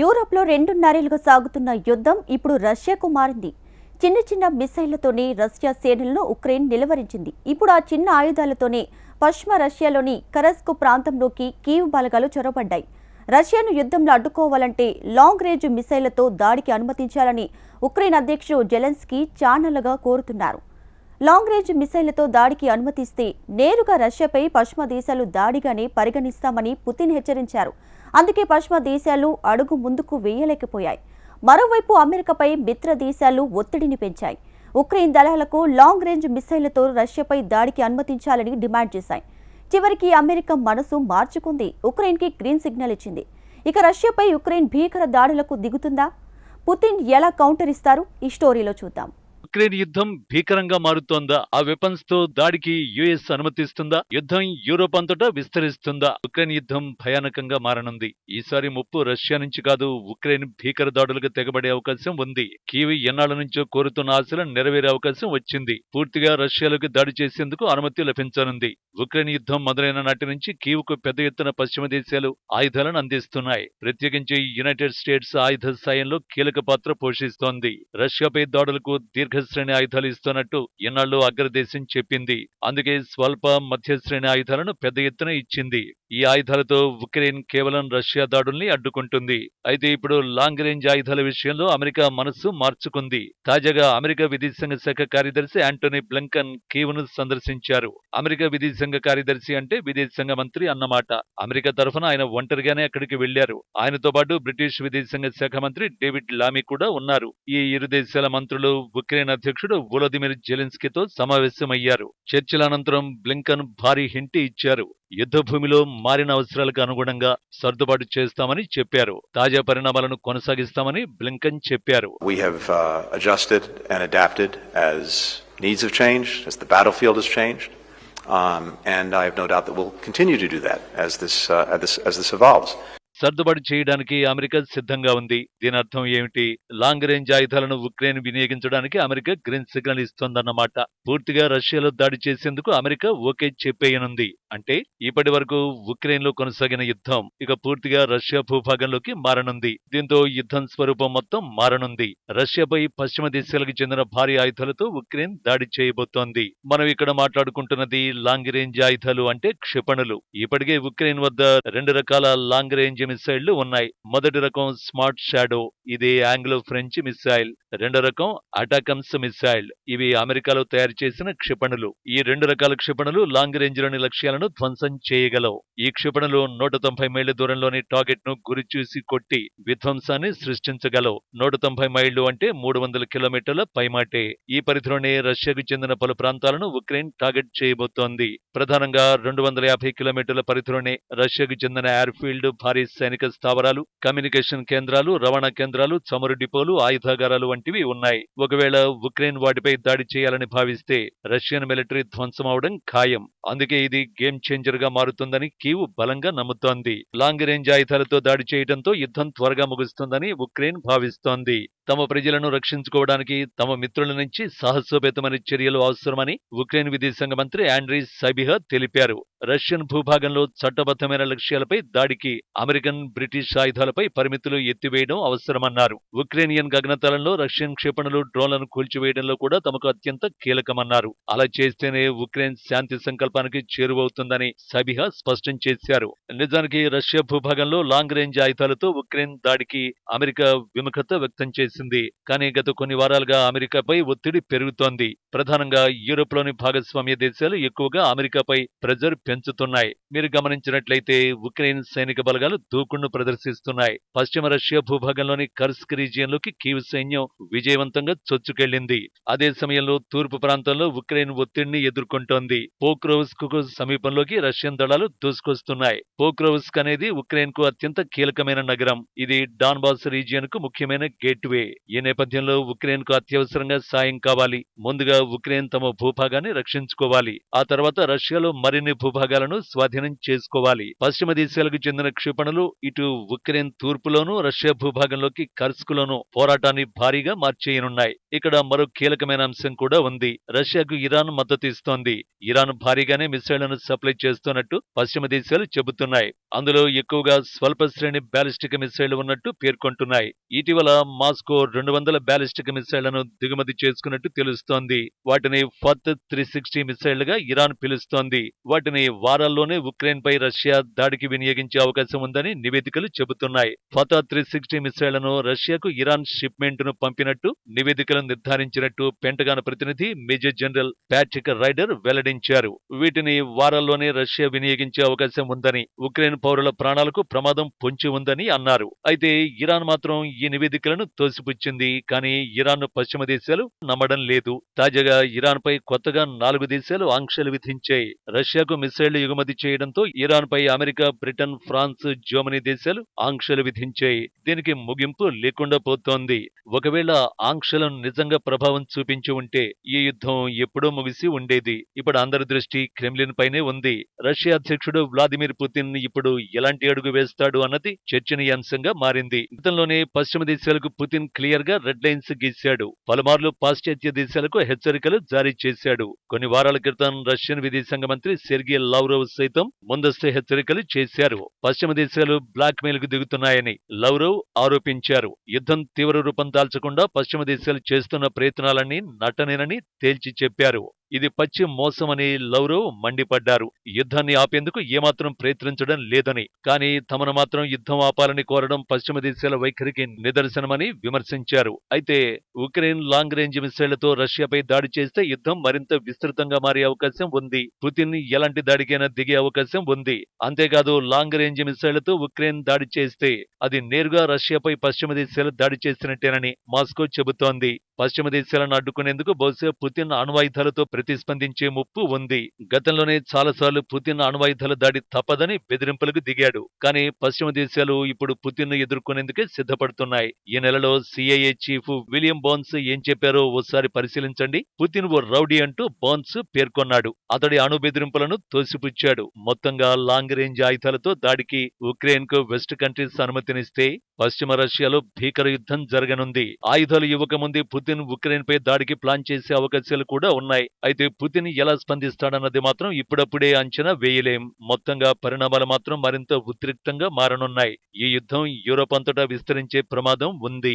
యూరోప్లో రెండున్నరేళ్ళుగా సాగుతున్న యుద్ధం ఇప్పుడు రష్యాకు మారింది. చిన్న చిన్న మిసైళ్ళతోనే రష్యా సేనలను ఉక్రెయిన్ నిలువరించింది. ఇప్పుడు ఆ చిన్న ఆయుధాలతోనే పశ్చిమ రష్యాలోని కరస్కు ప్రాంతంలోకి కీవ్ బలగాలు చొరబడ్డాయి. రష్యాను యుద్ధంలో అడ్డుకోవాలంటే లాంగ్ రేంజ్ మిసైళ్ళతో దాడికి అనుమతించాలని ఉక్రెయిన్ అధ్యక్షుడు జెలెన్స్కీ ఛానళ్ళుగా కోరుతున్నారు. లాంగ్ రేంజ్ మిసైళ్ళతో దాడికి అనుమతిస్తే నేరుగా రష్యాపై పశ్చిమ దేశాలు దాడిగానే పరిగణిస్తామని పుతిన్ హెచ్చరించారు. అందుకే పశ్చిమ దేశాలు అడుగు ముందుకు వేయలేకపోయాయి. మరోవైపు అమెరికాపై మిత్ర దేశాలు ఒత్తిడిని పెంచాయి. ఉక్రెయిన్ దళాలకు లాంగ్ రేంజ్ మిసైళ్ళతో రష్యాపై దాడికి అనుమతించాలని డిమాండ్ చేశాయి. చివరికి అమెరికా మనసు మార్చుకుంది. ఉక్రెయిన్కి గ్రీన్ సిగ్నల్ ఇచ్చింది. ఇక రష్యాపై ఉక్రెయిన్ భీకర దాడులకు దిగుతుందా? పుతిన్ ఎలా కౌంటర్ ఇస్తారు? ఈ స్టోరీలో చూద్దాం. ఉక్రెయిన్ యుద్ధం భీకరంగా మారుతోందా? ఆ వెపన్స్తో దాడికి యుఎస్ అనుమతిస్తుందా? యుద్ధం యూరోప్ అంతటా విస్తరిస్తుందా? ఉక్రెయిన్ యుద్ధం భయానకంగా మారనుంది. ఈసారి ముప్పు రష్యా నుంచి కాదు ఉక్రెయిన్ భీకర దాడులకు తెగబడే అవకాశం ఉంది. కీవి ఎన్నాళ్ళ నుంచో కోరుతున్న ఆశలు నెరవేరే అవకాశం వచ్చింది. పూర్తిగా రష్యాలోకి దాడి చేసేందుకు అనుమతి లభించనుంది. ఉక్రెయిన్ యుద్ధం మొదలైన నాటి నుంచి కీవ్కు పెద్ద ఎత్తున పశ్చిమ దేశాలు ఆయుధాలను అందిస్తున్నాయి. ప్రత్యేకించి యునైటెడ్ స్టేట్స్ ఆయుధ సాయంలో కీలక పాత్ర పోషిస్తోంది. రష్యాపై దాడులకు దీర్ఘ మధ్యశ్రేణి ఆయుధాలు ఇస్తున్నట్టు ఇన్నాళ్ళు అగ్రదేశం చెప్పింది. అందుకే స్వల్ప మధ్య శ్రేణి ఆయుధాలను పెద్ద ఎత్తున ఇచ్చింది. ఈ ఆయుధాలతో ఉక్రెయిన్ కేవలం రష్యా దాడుల్ని అడ్డుకుంటుంది. అయితే ఇప్పుడు లాంగ్ రేంజ్ ఆయుధాల విషయంలో అమెరికా మనస్సు మార్చుకుంది. తాజాగా అమెరికా విదేశాంగ శాఖ కార్యదర్శి యాంటోనీ బ్లింకన్ కీవ్ను సందర్శించారు. అమెరికా విదేశాంగ కార్యదర్శి అంటే విదేశాంగ మంత్రి అన్నమాట. అమెరికా తరఫున ఆయన ఒంటరిగానే అక్కడికి వెళ్ళారు ఆయనతో పాటు బ్రిటిష్ విదేశాంగ శాఖ మంత్రి డేవిడ్ లామీ కూడా ఉన్నారు. ఈ ఇరు దేశాల మంత్రులు ఉక్రెయిన్ అధ్యక్షుడు వులదిమిర్ జెలిన్స్కీతో సమావేశమయ్యారు. చర్చల అనంతరం బ్లింకన్ భారీ హింటి ఇచ్చారు. యుద్ధభూమిలో మారిన అవసరాలకు అనుగుణంగా సర్దుబాటు చేస్తామని చెప్పారు. తాజా పరిణామాలను కొనసాగిస్తామని బ్లింకన్ చెప్పారు. Um, and I have no doubt that we'll continue to do that as this, uh, as this, as this evolves. సర్దుబాటు చేయడానికి అమెరికా సిద్ధంగా ఉంది. దీని అర్థం ఏమిటి? లాంగ్ రేంజ్ ఆయుధాలను ఉక్రెయిన్ వినియోగించడానికి అమెరికా గ్రీన్ సిగ్నల్ ఇస్తోందన్నమాట. పూర్తిగా రష్యాలో దాడి చేసేందుకు అమెరికా ఓకే చెప్పేయనుంది. అంటే ఇప్పటి వరకు ఉక్రెయిన్లో కొనసాగిన యుద్ధం ఇక పూర్తిగా రష్యా భూభాగంలోకి మారనుంది. దీంతో యుద్ధం స్వరూపం మొత్తం మారనుంది. రష్యాపై పశ్చిమ దేశాలకు చెందిన భారీ ఆయుధాలతో ఉక్రెయిన్ దాడి చేయబోతోంది. మనం ఇక్కడ మాట్లాడుకుంటున్నది లాంగ్ రేంజ్ ఆయుధాలు అంటే క్షిపణులు. ఇప్పటికే ఉక్రెయిన్ వద్ద రెండు రకాల లాంగ్ రేంజ్ మిసైళ్ళు ఉన్నాయి. మొదటి రకం స్మార్ట్ షాడో ఇది ఆంగ్లో ఫ్రెంచ్ మిసైల్ రెండో రకం అటాకమ్స్ మిసైల్ ఇవి అమెరికాలో తయారు చేసిన క్షిపణులు. ఈ రెండు రకాల క్షిపణులు లాంగ్ రేంజ్లోని లక్ష్యాలను ధ్వంసం చేయగలవు. ఈ క్షిపణులు నూట తొంభై మైళ్ళ దూరంలోని టార్గెట్ను గురిచూసి కొట్టి విధ్వంసాన్ని సృష్టించగలవు. నూట తొంభై మైళ్ళు అంటే మూడు వందల కిలోమీటర్ల పైమాటే. ఈ పరిధిలోనే రష్యాకు చెందిన పలు ప్రాంతాలను ఉక్రెయిన్ టార్గెట్ చేయబోతోంది. ప్రధానంగా రెండు వందల యాభై కిలోమీటర్ల పరిధిలోనే రష్యాకు చెందిన ఎయిర్ఫీల్డ్ భారీ సైనిక స్థావరాలు కమ్యూనికేషన్ కేంద్రాలు రవాణా కేంద్రాలు చమురు డిపోలు ఆయుధాగారాలు వంటి వంటివి ఉన్నాయి. ఒకవేళ ఉక్రెయిన్ వాటిపై దాడి చేయాలని భావిస్తే రష్యన్ మిలిటరీ ధ్వంసం అవడం ఖాయం. అందుకే ఇది గేమ్ చేంజర్గా మారుతుందని కీవ్ బలంగా నమ్ముతోంది. లాంగ్ రేంజ్ ఆయుధాలతో దాడి చేయడంతో యుద్ధం త్వరగా ముగుస్తుందని ఉక్రెయిన్ భావిస్తోంది. తమ ప్రజలను రక్షించుకోవడానికి తమ మిత్రుల నుంచి సాహసోపేతమైన చర్యలు అవసరమని ఉక్రెయిన్ విదేశాంగ మంత్రి ఆండ్రీ సబిహా తెలిపారు. రష్యన్ భూభాగంలో చట్టబద్ధమైన లక్ష్యాలపై దాడికి అమెరికన్ బ్రిటిష్ ఆయుధాలపై పరిమితులు ఎత్తివేయడం అవసరమన్నారు. ఉక్రేనియన్ గగనతలంలో రష్యన్ క్షిపణులు డ్రోన్లను కూల్చివేయడంలో కూడా తమకు అత్యంత కీలకమన్నారు. అలా చేస్తేనే ఉక్రెయిన్ శాంతి సంకల్పానికి చేరువవుతుందని సబిహా స్పష్టం చేశారు. నిజానికి రష్యా భూభాగంలో లాంగ్ రేంజ్ ఆయుధాలతో ఉక్రెయిన్ దాడికి అమెరికా విముఖత వ్యక్తం చేసింది. కానీ గత కొన్ని వారాలుగా అమెరికాపై ఒత్తిడి పెరుగుతోంది. ప్రధానంగా యూరోప్లోని భాగస్వామ్య దేశాలు ఎక్కువగా అమెరికాపై ప్రెజర్ పెంచుతున్నాయి. మీరు గమనించినట్లయితే ఉక్రెయిన్ సైనిక బలగాలు దూకుడును ప్రదర్శిస్తున్నాయి. పశ్చిమ రష్యా భూభాగంలోని కర్స్క్ రీజియన్లోకి కీవ్ సైన్యం విజయవంతంగా చొచ్చుకెళ్ళింది అదే సమయంలో తూర్పు ప్రాంతంలో ఉక్రెయిన్ ఒత్తిడిని ఎదుర్కొంటోంది. పోక్రోవ్స్క్కు సమీపంలోకి రష్యన్ దళాలు దూసుకొస్తున్నాయి. పోక్రోవ్స్క్ అనేది ఉక్రెయిన్కు అత్యంత కీలకమైన నగరం. ఇది డాన్బాస్ రీజియన్కు ముఖ్యమైన గేట్వే. ఈ నేపథ్యంలో ఉక్రెయిన్కు అత్యవసరంగా సాయం కావాలి. ముందుగా ఉక్రెయిన్ తమ భూభాగాన్ని రక్షించుకోవాలి. ఆ తర్వాత రష్యాలో మరిన్ని భూభాగాలను స్వాధీనం చేసుకోవాలి. పశ్చిమ దేశాలకు చెందిన క్షిపణులు ఇటు ఉక్రెయిన్ తూర్పులోనూ రష్యా భూభాగంలోకి కర్స్కులోనూ పోరాటాన్ని భారీగా మార్చేయనున్నాయి. ఇక్కడ మరో కీలకమైన అంశం కూడా ఉంది. రష్యాకు ఇరాన్ మద్దతు ఇస్తోంది. ఇరాన్ భారీగానే మిసైళ్ళను సప్లై చేస్తున్నట్టు పశ్చిమ దేశాలు చెబుతున్నాయి. అందులో ఎక్కువగా స్వల్ప శ్రేణి బ్యాలిస్టిక్ మిసైళ్ళు ఉన్నట్టు పేర్కొంటున్నాయి. ఇటీవల మాస్కో రెండు వందల బ్యాలిస్టిక్ మిసైళ్ళను దిగుమతి చేసుకున్నట్టు తెలుస్తోంది. వాటిని ఫత్ త్రీ సిక్స్టీ మిసైళ్ళుగా ఇరాన్ పిలుస్తోంది. వాటిని వారాల్లోనే ఉక్రెయిన్ పై రష్యా దాడికి వినియోగించే అవకాశం ఉందని నివేదికలు చెబుతున్నాయి. ఫతా త్రీ సిక్స్టీ మిసైళ్ళను రష్యాకు ఇరాన్ షిప్మెంట్ను పంపినట్టు నివేదికలను నిర్ధారించినట్టు పెంటగాన్ ప్రతినిధి మేజర్ జనరల్ ప్యాట్రిక్ రైడర్ వెల్లడించారు. వీటిని వారాల్లోనే రష్యా వినియోగించే అవకాశం ఉందని ఉక్రెయిన్ పౌరుల ప్రాణాలకు ప్రమాదం పొంచి ఉందని అన్నారు. అయితే ఇరాన్ మాత్రం ఈ నివేదికలను తోసిపుచ్చింది కానీ ఇరాన్ పశ్చిమ దేశాలు నమ్మడం లేదు. తాజాగా ఇరాన్ పై కొత్తగా నాలుగు దేశాలు ఆంక్షలు విధించాయి రష్యాకు మిసైళ్ళు ఎగుమతి చేయడంతో ఇరాన్ పై అమెరికా బ్రిటన్ ఫ్రాన్స్ జర్మనీ దేశాలు ఆంక్షలు విధించాయి. దీనికి ముగింపు లేకుండా పోతోంది. ఒకవేళ ఆంక్షలను నిజంగా ప్రభావం చూపించి ఉంటే ఈ యుద్ధం ఎప్పుడో ముగిసి ఉండేది. ఇప్పుడు అందరి దృష్టి క్రెమ్లిన్ పైనే ఉంది. రష్యా అధ్యక్షుడు వ్లాదిమిర్ పుతిన్ ఇప్పుడు ఎలాంటి అడుగు వేస్తాడు అన్నది చర్చనీయాంశంగా మారింది. గతంలోనే పశ్చిమ దేశాలకు పుతిన్ క్లియర్గా రెడ్ లైన్స్ గీశాడు. పలుమార్లు పాశ్చాత్య దేశాలకు హెచ్చరికలు జారీ చేశాడు. కొన్ని వారాల క్రితం రష్యన్ విదేశాంగ మంత్రి సెర్గియ లౌరవ్ సైతం ముందస్తు హెచ్చరికలు చేశారు. పశ్చిమ దేశాలు బ్లాక్ మెయిల్కు దిగుతున్నాయని లౌరవ్ ఆరోపించారు. యుద్ధం తీవ్ర రూపం దాల్చకుండా పశ్చిమ దేశాలు చేస్తున్న ప్రయత్నాలన్నీ నటనేనని తేల్చి చెప్పారు. ఇది పచ్చి మోసమని లౌరవ్ మండిపడ్డారు. యుద్ధాన్ని ఆపేందుకు ఏమాత్రం ప్రయత్నించడం లేదని కానీ తమను మాత్రం యుద్ధం ఆపాలని కోరడం పశ్చిమ దేశాల వైఖరికి నిదర్శనమని విమర్శించారు. అయితే ఉక్రెయిన్ లాంగ్ రేంజ్ మిసైళ్ళతో రష్యాపై దాడి చేస్తే యుద్ధం మరింత విస్తృతంగా మారే అవకాశం ఉంది. పుతిన్ ఎలాంటి దాడికైనా దిగే అవకాశం ఉంది. అంతేకాదు లాంగ్ రేంజ్ మిసైళ్ళతో ఉక్రెయిన్ దాడి చేస్తే అది నేరుగా రష్యాపై పశ్చిమ దేశాలు దాడి చేసినట్టేనని మాస్కో చెబుతోంది. పశ్చిమ దేశాలను అడ్డుకునేందుకు బహుశా పుతిన్ అణ్వాయుధాలతో ప్రతిస్పందించే ముప్పు ఉంది. గతంలోనే చాలాసార్లు పుతిన్ అణ్వాయుధాల దాడి తప్పదని బెదిరింపులకు దిగాడు. కానీ పశ్చిమ దేశాలు ఇప్పుడు పుతిన్ను ఎదుర్కొనేందుకే సిద్ధపడుతున్నాయి. ఈ నెలలో సిఐఏ చీఫ్ విలియం బోన్స్ ఏం చెప్పారో ఓసారి పరిశీలించండి. పుతిన్ ఓ రౌడీ అంటూ బోన్స్ పేర్కొన్నాడు. అతడి అణు బెదిరింపులను తోసిపుచ్చాడు. మొత్తంగా లాంగ్ రేంజ్ ఆయుధాలతో దాడికి ఉక్రెయిన్కు వెస్ట్ కంట్రీస్ అనుమతినిస్తే పశ్చిమ రష్యాలో భీకర యుద్ధం జరగనుంది. ఆయుధాలు ఇవ్వకముందే పుతిన్ ఉక్రెయిన్ పై దాడికి ప్లాన్ చేసే అవకాశాలు కూడా ఉన్నాయి. అయితే పుతిన్ ఎలా స్పందిస్తాడన్నది మాత్రం ఇప్పుడప్పుడే అంచనా వేయలేం. మొత్తంగా పరిణామాలు మాత్రం మరింత ఉద్రిక్తంగా మారనున్నాయి. ఈ యుద్ధం యూరోప్ అంతటా విస్తరించే ప్రమాదం ఉంది.